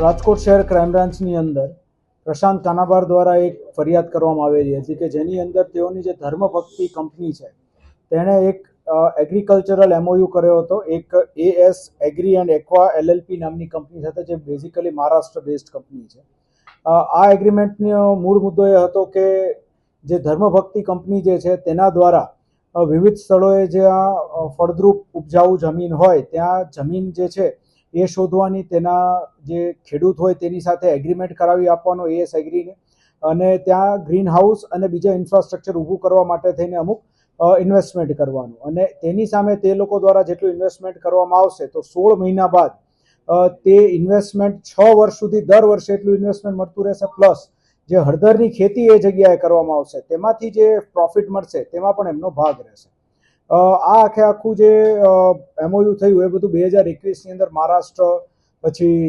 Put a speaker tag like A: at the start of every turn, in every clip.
A: રાજકોટ શહેર ક્રાઇમ બ્રાન્ચની અંદર પ્રશાંત કાનાબાર દ્વારા એક ફરિયાદ કરવામાં આવેલી હતી કે જેની અંદર તેઓની જે ધર્મભક્તિ કંપની છે, તેણે એક એગ્રીકલ્ચરલ એમઓયુ કર્યો હતો. એક AS agri and aqua LLP નામની કંપની સાથે જે બેઝિકલી મહારાષ્ટ્ર બેઝડ કંપની છે. આ એગ્રીમેન્ટનો મૂળ મુદ્દો એ હતો કે જે ધર્મભક્તિ કંપની જે છે તેના દ્વારા વિવિધ સ્થળોએ જ્યાં ફળદ્રુપ ઉપજાઉ જમીન હોય, ત્યાં જમીન જે છે એ શોધવાની, તેના જે ખેડૂત હોય તેની સાથે એગ્રીમેન્ટ કરાવી આપવાનો એએસ એગ્રીને અને ત્યાં ગ્રીન હાઉસ અને બીજા ઇન્ફ્રાસ્ટ્રક્ચર ઊભું કરવા માટે થઈને અમુક ઇન્વેસ્ટમેન્ટ કરવાનું. અને તેની સામે તે લોકો દ્વારા જેટલું ઇન્વેસ્ટમેન્ટ કરવામાં આવશે, તો સોળ મહિના બાદ તે ઇન્વેસ્ટમેન્ટ છ વર્ષ સુધી, દર વર્ષે એટલું ઇન્વેસ્ટમેન્ટ મળતું રહેશે પ્લસ જે હળદરની ખેતી એ જગ્યાએ કરવામાં આવશે, તેમાંથી જે પ્રોફિટ મળશે, તેમાં પણ એમનો ભાગ રહેશે. આ આખે આખું જે એમઓયુ થયું, એ બધું બે હજાર એકવીસની અંદર મહારાષ્ટ્ર, પછી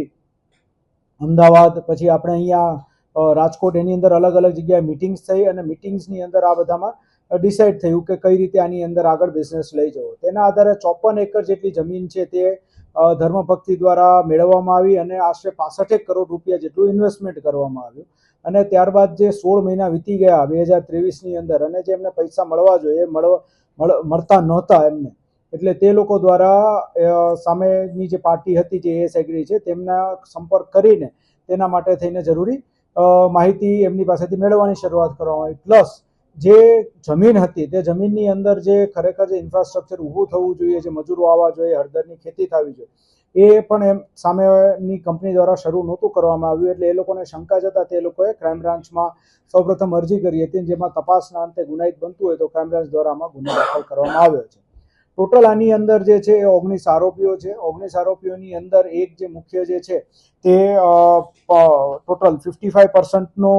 A: અમદાવાદ, પછી આપણે અહીંયા રાજકોટ, એની અંદર અલગ અલગ જગ્યાએ મિટિંગ્સ થઈ અને મિટિંગ્સની અંદર આ બધામાં ડિસાઇડ થયું કે કઈ રીતે આની અંદર આગળ બિઝનેસ લઈ જવો. તેના આધારે ચોપન એકર જેટલી જમીન છે તે ધર્મભક્તિ દ્વારા મેળવવામાં આવી અને આશરે પાસઠેક કરોડ રૂપિયા જેટલું ઇન્વેસ્ટમેન્ટ કરવામાં આવ્યું. અને ત્યારબાદ જે સોળ મહિના વીતી ગયા બે હજાર ત્રેવીસની અંદર અને જે એમને પૈસા મળવા જોઈએ મળતા નહોતા એમને. એટલે તે લોકો દ્વારા સામેની જે પાર્ટી હતી જે એસ એગ્રી છે, તેમના સંપર્ક કરીને તેના માટે થઈને જરૂરી માહિતી એમની પાસેથી મેળવવાની શરૂઆત કરવામાં આવી. પ્લસ જે જમીન હતી, તે જમીનની અંદર જે ખરેખર જે ઇન્ફ્રાસ્ટ્રક્ચર ઊભું થવું જોઈએ, જે મજૂરો આવવા જોઈએ, હળદરની ખેતી થવી જોઈએ, એ પણ એમ સામેની કંપની દ્વારા શરૂ નહોતું કરવામાં આવ્યું. એટલે એ લોકોને શંકા જતા તે લોકોએ ક્રાઇમ બ્રાન્ચમાં સૌપ્રથમ અરજી કરી હતી, જેમાં તપાસના અંતે ગુનાહિત બનતું હોય તો ક્રાઇમ બ્રાન્ચ દ્વારા આમાં ગુનો દાખલ કરવામાં આવ્યો છે. ટોટલ આની અંદર જે છે, એ ઓગણીસ આરોપીઓ છે. ઓગણીસ આરોપીઓની અંદર એક જે મુખ્ય જે છે, તે ટોટલ ફિફ્ટી ફાઈવ પર્સન્ટનો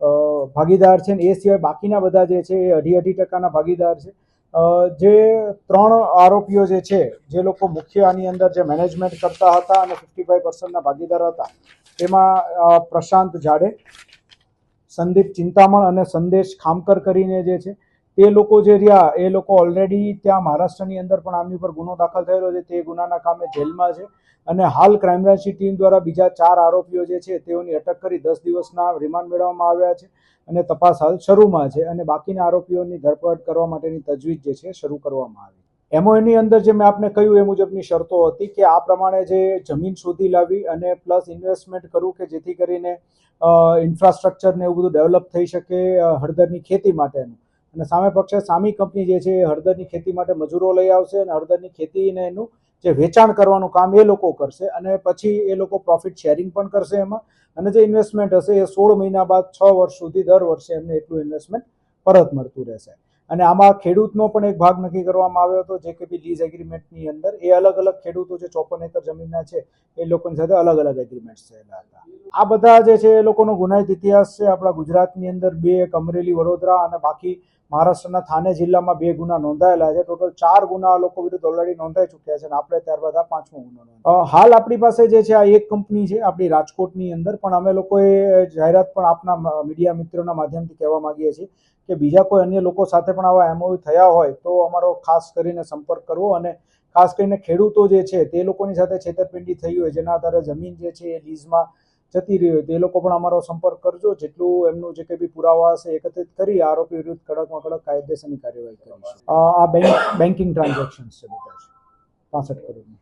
A: ભાગીદાર છે ને એ સિવાય બાકીના બધા જે છે એ અઢી અઢી ટકાના ભાગીદાર છે. જે ત્રણ આરોપીઓ જે છે, જે લોકો મુખ્ય આની અંદર જે મેનેજમેન્ટ કરતા હતા અને ફિફ્ટી ફાઈવ પર્સન્ટના ભાગીદાર હતા તેમાં પ્રશાંત જાડે, સંદીપ ચિંતામણ અને સંદેશ ખામકર કરીને જે છે એ લોકો જે રહ્યા, એ લોકો ઓલરેડી ત્યાં મહારાષ્ટ્રની અંદર પણ આમની ઉપર ગુનો દાખલ થયેલો છે. તે ગુનાના કામે જેલમાં છે અને હાલ ક્રાઇમબ્રાન્ચની ટીમ દ્વારા બીજા ચાર આરોપીઓ જે છે તેઓની અટક કરી દસ દિવસના રિમાન્ડ મેળવવામાં આવ્યા છે અને તપાસ હાલ શરૂમાં છે અને બાકીના આરોપીઓની ધરપકડ કરવા માટેની તજવીજ જે છે શરૂ કરવામાં આવી એમઓની અંદર જે મેં આપને કહ્યું એ મુજબની શરતો હતી કે આ પ્રમાણે જે જમીન શોધી લાવી અને પ્લસ ઇન્વેસ્ટમેન્ટ કરવું કે જેથી કરીને ઇન્ફ્રાસ્ટ્રક્ચરને એવું બધું ડેવલપ થઈ શકે હળદરની ખેતી માટેનું. અને સામે પક્ષે સામી કંપની જે છે એ હળદરની ખેતી માટે મજૂરો લઈ આવશે અને હળદરની ખેતીને એનું જે વેચાણ કરવાનું કામ એ લોકો કરશે અને પછી એ લોકો પ્રોફિટ શેરિંગ પણ કરશે એમાં. અને જે ઇન્વેસ્ટમેન્ટ હશે એ સોળ મહિના બાદ છ વર્ષ સુધી દર વર્ષે એમને એટલું ઇન્વેસ્ટમેન્ટ પરત મળતું રહેશે. અને આમાં ખેડૂતનો પણ એક ભાગ નક્કી કરવામાં આવ્યો હતો, જે કે બી લીઝ એગ્રીમેન્ટની અંદર. એ અલગ અલગ ખેડૂતો જે ચોપન એકર જમીનના છે, એ લોકોની સાથે અલગ અલગ એગ્રીમેન્ટ થયેલા હતા. આ બધા જે છે એ લોકોનો ગુનાહિત ઇતિહાસ છે. આપણા ગુજરાતની અંદર બે એક અમરેલી, વડોદરા અને બાકી મહારાષ્ટ્રના થાને જિલ્લામાં બે ગુના નોંધાયેલા છે. ટોટલ ચાર ગુના આ લોકો વિરુદ્ધ ઓલરેડી નોંધાઈ ચૂક્યા છે અને આપણે ત્યારબાદ આ પાંચમો ગુનો હાલ આપણી પાસે જે છે, આ એક કંપની છે, આપણી રાજકોટની અંદર, પણ અમે લોકોએ જાહેરાત પણ આપના મીડિયા મિત્રોના માધ્યમથી કહેવા માંગીએ છીએ કે બીજા કોઈ અન્ય લોકો સાથે પણ આવા એમઓયુ થયા હોય તો અમારો ખાસ કરીને સંપર્ક કરવો અને ખાસ કરીને ખેડૂતો જે છે, તે લોકોની સાથે છેતરપિંડી થઈ હોય, જેના આધારે જમીન જે છે એ લીઝમાં જતી રહી હોય, તે લોકો પણ અમારો સંપર્ક કરજો. જેટલું એમનું જે કંઈ બી પુરાવા હશે, એકત્રિત કરી આરોપી વિરુદ્ધ કડકમાં કડક કાયદેસરની કાર્યવાહી કરીશું. આ બેંક બેન્કિંગ ટ્રાન્ઝેક્શન છે બધા પાસઠ કરોડની.